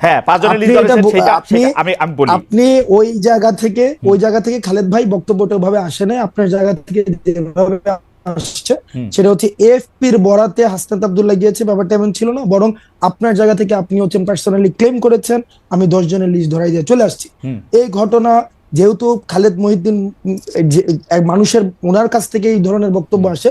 হ্যাঁ আপনি আমি আমি বলি। ওই জায়গা থেকে ওই জায়গা থেকে খালেদ ভাই বক্তব্যটা ভাবে আসে নাই আপনার জায়গা থেকে যেভাবে আসছে সেটা হচ্ছে এফপির বরাতে হাসনাত আব্দুল্লাহ গিয়েছে ব্যাপারটা এমন ছিল না বরং আপনার জায়গা থেকে আপনি হচ্ছেন পার্সোনালি ক্লেম করেছেন আমি দশ জনের লিস্ট ধরাই দিয়ে চলে আসছি। এই ঘটনা যেহেতু খালেদ মহিউদ্দিন মানুষের ওনার কাছ থেকে এই ধরনের বক্তব্য আসে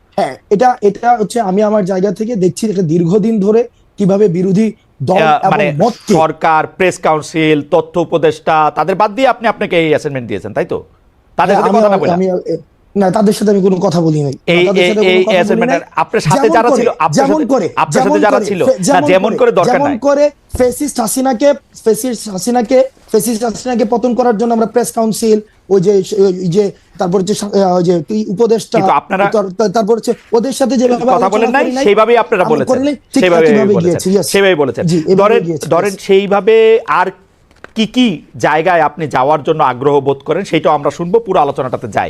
হ্যাঁ এটা এটা হচ্ছে আমি আমার জায়গা থেকে দেখছি এটা দীর্ঘদিন ধরে কীভাবে বিরোধী দল মানে সরকার প্রেস কাউন্সিল তথ্য উপদেষ্টা তাদের বাদ দিয়ে আপনি আপনাকে এই অ্যাসাইনমেন্ট দিয়েছেন তাই তো? তাদের সাথে আমি কথা না বলে। না তাদের সাথে আমি কোনো কথা বলি নাই। এই সাথে নাই। আপনার সাথে যারা ছিল যেমন সাথে- করে আপনার সাথে যারা ছিল, না, যেমন করে দরকার যেমন করে ফেসিস্ট হাসিনাকে ফেসিস্ট হাসিনাকে ফেসিস্ট হাসিনাকে পতন করার জন্য আমরা প্রেস কাউন্সিল ওই যে যে তারপর হচ্ছে ওই যে কি উপদেষ্টা আপনারা- তার- তার- তারপর হচ্ছে ওদের সাথে যে কথা বলেন নাই সেইভাবেই আপনারা বলেছেন। সেইভাবে বলেছেন। সেইভাবে বলেছেন। ধরেন ধরেন সেইভাবে আর কি কি জায়গায় আপনি যাওয়ার জন্য আগ্রহ বোধ করেন সেটাও আমরা শুনব পুরো আলোচনাটাতে যাই